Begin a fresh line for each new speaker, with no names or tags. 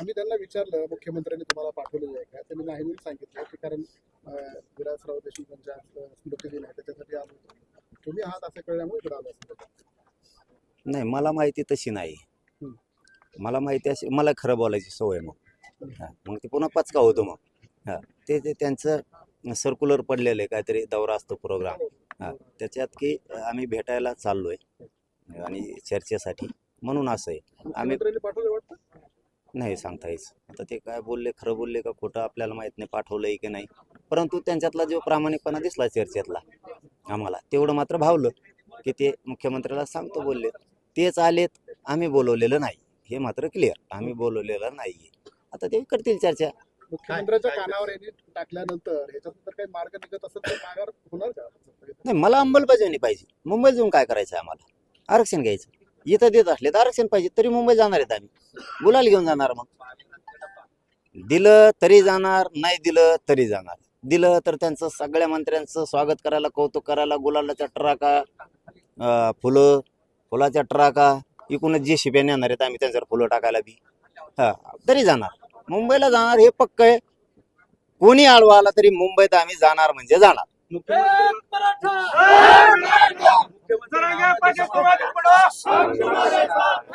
आम्ही त्यांना विचारलं मुख्यमंत्र्यांनी तुम्हाला पाठवलेलं आहे का? त्यांनी नाही म्हणून सांगितलं की कारण अं, विलासराव देशमुखांच्या आज स्मृतिदिन आहे त्याच्यासाठी आलो तुम्ही आहात असं कळल्यामुळे इकडे आलो
नाही मला माहिती तशी नाही. मला माहिती अशी मला खरं बोलायची सवय मग. हा, मग ते पुन्हा पचका होतो मग. हा ते ते त्यांचं सर्क्युलर पडलेलं आहे काहीतरी दौरा असतो प्रोग्राम हा त्याच्यात की आम्ही भेटायला चाललोय. आणि चर्चेसाठी म्हणून असं आहे.
वाटतं?
नाही सांगता यायचं आता ते काय बोलले खरं बोलले का खोटं आपल्याला माहीत नाही पाठवलंय की नाही. परंतु त्यांच्यातला जो प्रामाणिकपणा दिसला चर्चेतला आम्हाला तेवढं मात्र भावलं की ते मुख्यमंत्र्याला सांगतो बोलले. तेच आलेत आम्ही बोलवलेलं नाही. हे मात्र क्लिअर आम्ही बोलवलेलं नाही आता ते करतील चर्चा.
मुख्यमंत्र्यांच्या कानावर यांनी टाकल्यानंतर ह्याच्यानंतर काही मार्ग निघत असेल तर माघार होणार का?
नाही मला अंमलबजावणी पाहिजे. मुंबईत जाऊन काय करायचं आम्हाला? आरक्षण घ्यायचं. इथं देत असले तर आरक्षण पाहिजे तरी मुंबई जाणार आहेत आम्ही. गुलाल घेऊन जाणार मग. दिलं तरी जाणार नाही दिलं तरी जाणार. दिलं तर त्यांचं सगळ्या मंत्र्यांचं स्वागत करायला कौतुक करायला गुलालाच्या ट्राका फुलं फुलाच्या ट्राका इकूनच जे शिप्या नेणार आहेत आम्ही त्यांच्यावर फुलं टाकायला बी. हा तरी जाणार. मुंबईला जाणार हे पक्क आहे. कोणी आडवा आला तरी मुंबईत आम्ही जाणार म्हणजे जाणार.
সব তোমাদের সাথ